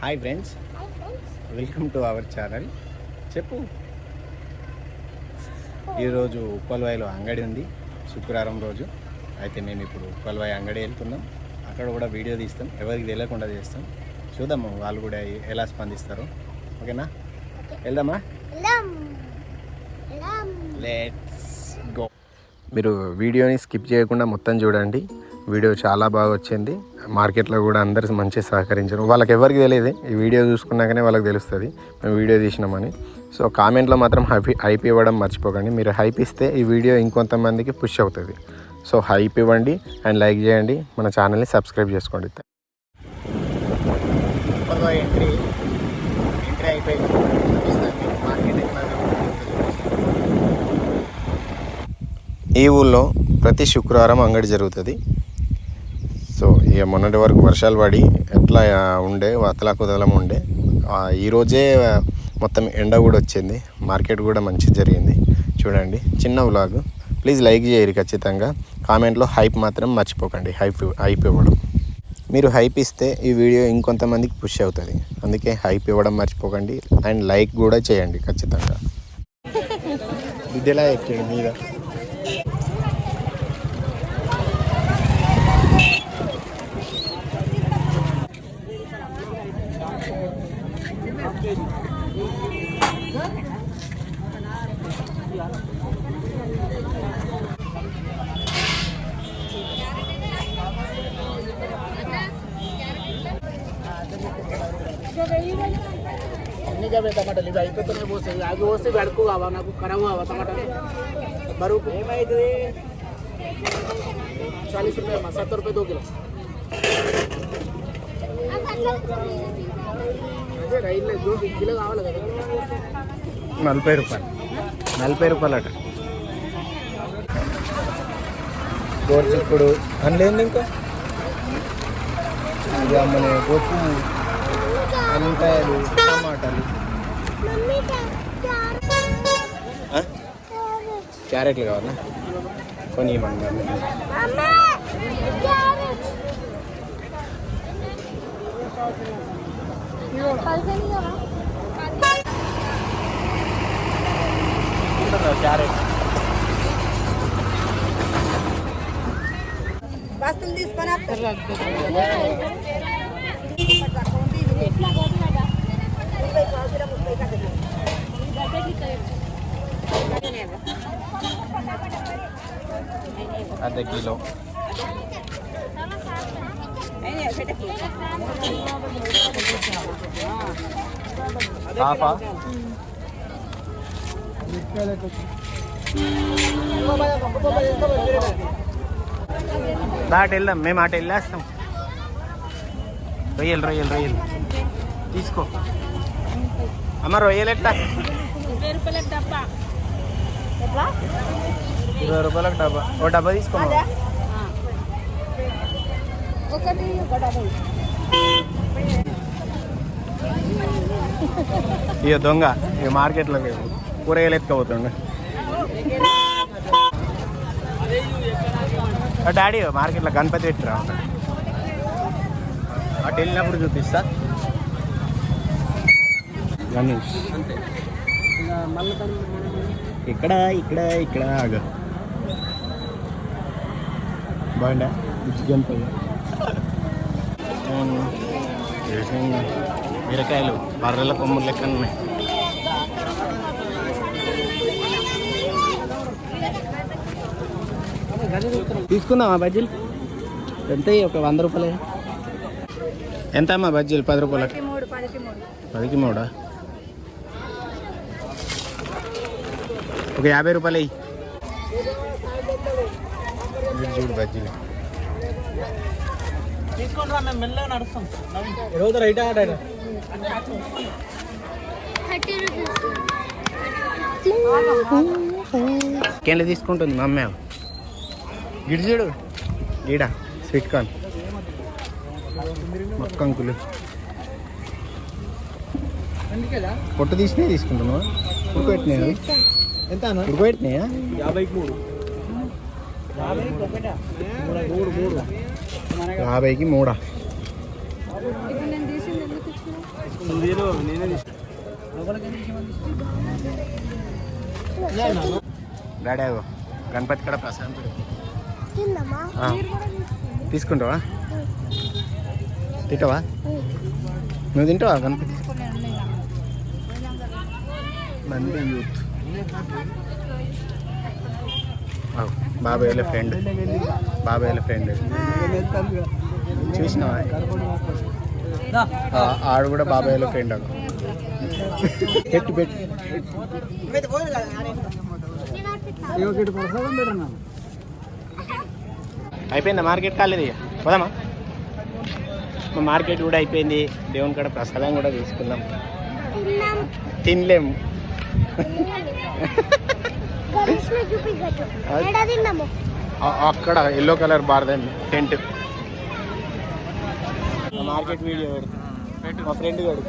Hi friends welcome to our channel చెప్పు. ఈరోజు ఉప్పల్వాయిలో అంగడి ఉంది. శుక్రవారం రోజు. అయితే మేము ఇప్పుడు ఉప్పల్వాయి అంగడి వెళ్తున్నాం. అక్కడ కూడా వీడియో తీస్తాం. ఎవరికి తెలియకుండా చేస్తాం. చూద్దాం వాళ్ళు కూడా ఎలా స్పందిస్తారో. ఓకేనా? వెళ్దామా? లెట్స్ గో మీరు వీడియోని స్కిప్ చేయకుండా మొత్తం చూడండి. వీడియో చాలా బాగా వచ్చింది. మార్కెట్లో కూడా అందరు మంచిగా సహకరించారు. వాళ్ళకి ఎవరికి తెలియదు ఈ వీడియో చూసుకున్నాకనే వాళ్ళకి తెలుస్తుంది. మేము వీడియో తీసినామని. సో కామెంట్లో మాత్రం హైప్ హైప్ ఇవ్వడం మర్చిపోకండి. మీరు హైప్ ఇస్తే ఈ వీడియో ఇంకొంతమందికి పుష్ అవుతుంది. సో హైప్ ఇవ్వండి అండ్ లైక్ చేయండి. మన ఛానల్ని సబ్స్క్రైబ్ చేసుకోండి ఎంట్రీ ఎంట్రీ అయిపోయింది మార్కెట్ ఈ ఊళ్ళో ప్రతి శుక్రవారం అంగడి జరుగుతుంది. సో ఇక మొన్నటి వరకు వర్షాలు పడి ఎట్లా ఉండే వతలా కుదలం ఉండే ఈరోజే మొత్తం ఎండ కూడా వచ్చింది. మార్కెట్ కూడా మంచి జరిగింది. చూడండి చిన్న వ్లాగ్ ప్లీజ్ లైక్ చేయరు ఖచ్చితంగా. కామెంట్లో హైప్ మాత్రం మర్చిపోకండి. హైప్ హైప్ ఇవ్వడం. మీరు హైప్ ఇస్తే ఈ వీడియో ఇంకొంతమందికి పుష్ అవుతుంది. అందుకే హైప్ ఇవ్వడం మర్చిపోకండి. అండ్ లైక్ కూడా చేయండి ఖచ్చితంగా. ఇదిలా ఎక్కండి మీద? జమే టమాటాలు ఇవి అయిపోతున్నాయి పోస్తాయి అవి పోస్తే గడుకు కావా నాకు ఖరాబ్ కావా టమాటాలు బరువు. ఏమైతుంది చాలీస్ రూపాయ అమ్మా సత్తు రూపాయ దో కిలో. అదే రైలు లేదు దో కిలో కావాలి కదా. నలభై రూపాయలు. నలభై రూపాయలు అట. గోరుచిక్కుడు. అందులో ఇంకా? ఇక మన గొప్పు వంకాయలు టమాటాలు ఆ? క్యారెట్లు కావాలా కొని ఇవ్వండి క్యారెట్ బస్తులు తీసుకొని అర్ధ కిలో. హాఫా దాటి వెళ్దాం మేము అటు వెళ్ళేస్తాం. రొయ్యలు రొయ్యలు రొయ్యలు. తీసుకో. అమ్మ రొయ్యలు ఎట్లా? ఇరవై రూపాయలకు డబ్బా. ఓ డబ్బా తీసుకో. అమ్మ. ఒకటి ఒక డబ్బు ఇక దొంగ ఇక మార్కెట్లో లేవు. కూరగాయలు ఎత్తుకోపోతుండే. ఆ డాడీ మార్కెట్లో గణపతి పెట్టిరా. అటు వెళ్ళినప్పుడు చూపిస్తా. గణేష్. ఇక్కడ ఇక్కడ ఇక్కడ ఆగ. బాగుండా గణపతి. బీరకాయలు బర్రెల కొమ్ములు లెక్క ఉన్నాయి తీసుకుందామా బజ్జీలు. ఎంత ఒక వంద రూపాయలే ఎంత అమ్మా బజ్జీలు? పది రూపాయలకి పదికి మూడు పదికి మూడా ఒక యాభై రూపాయలు అయ్యి చూడు బజ్జీలు తీసుకొని రోజు రైట్ తీసుకుంటుంది మా అమ్మ. గిడి చూడు. గీడ స్వీట్ కార్న్. మొక్కంకులు పొట్టు తీసినే తీసుకుంటున్నావా? ఉడకబెట్టినాయి ఎంత అన్న ఉడకబెట్టినాయా యాభైకి మూడు. యాభైకి మూడు? డాడీ గణపతి కూడా ప్రశాంతుడు. తీసుకుంటావా? తింటావా? నువ్వు తింటావా గణపతి? నంది యూత్. బాబాయ్ వాళ్ళ ఫ్రెండ్. బాబాయ్ వాళ్ళ ఫ్రెండ్. చూసినావా? ఆ, ఆడు కూడా బాబాయ్ వాళ్ళ ఫ్రెండ్ అగో పెట్టు పెట్టు. అయిపోయిందా మార్కెట్ కాలేదు? పోదామా? మా మార్కెట్ కూడా అయిపోయింది. దేవుని కాడ ప్రసాదం కూడా తీసుకుందాం తినలేము. అక్కడ ఎల్లో కలర్ బార్దండి టెంట్. మార్కెట్ వీడియో మా ఫ్రెండ్ గారు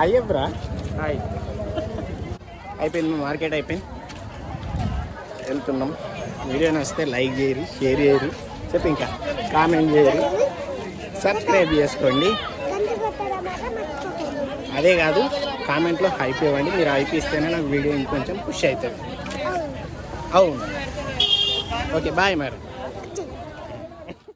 అయ్యబ్రా హాయ్ అయిపోయింది మార్కెట్ అయిపోయింది. వెళ్తున్నాం. వీడియో నచ్చితే లైక్ చేయరు షేర్ చేయరు చెప్పు ఇంకా. కామెంట్ చేయరు సబ్స్క్రైబ్ చేసుకోండి. అదే కాదు కామెంట్లో హైప్ ఇవ్వండి. మీరు హైప్ ఇస్తేనే నాకు వీడియో ఇంకొంచెం పుష్ అవుతుంది. అవును. ఓకే బాయ్ మరి.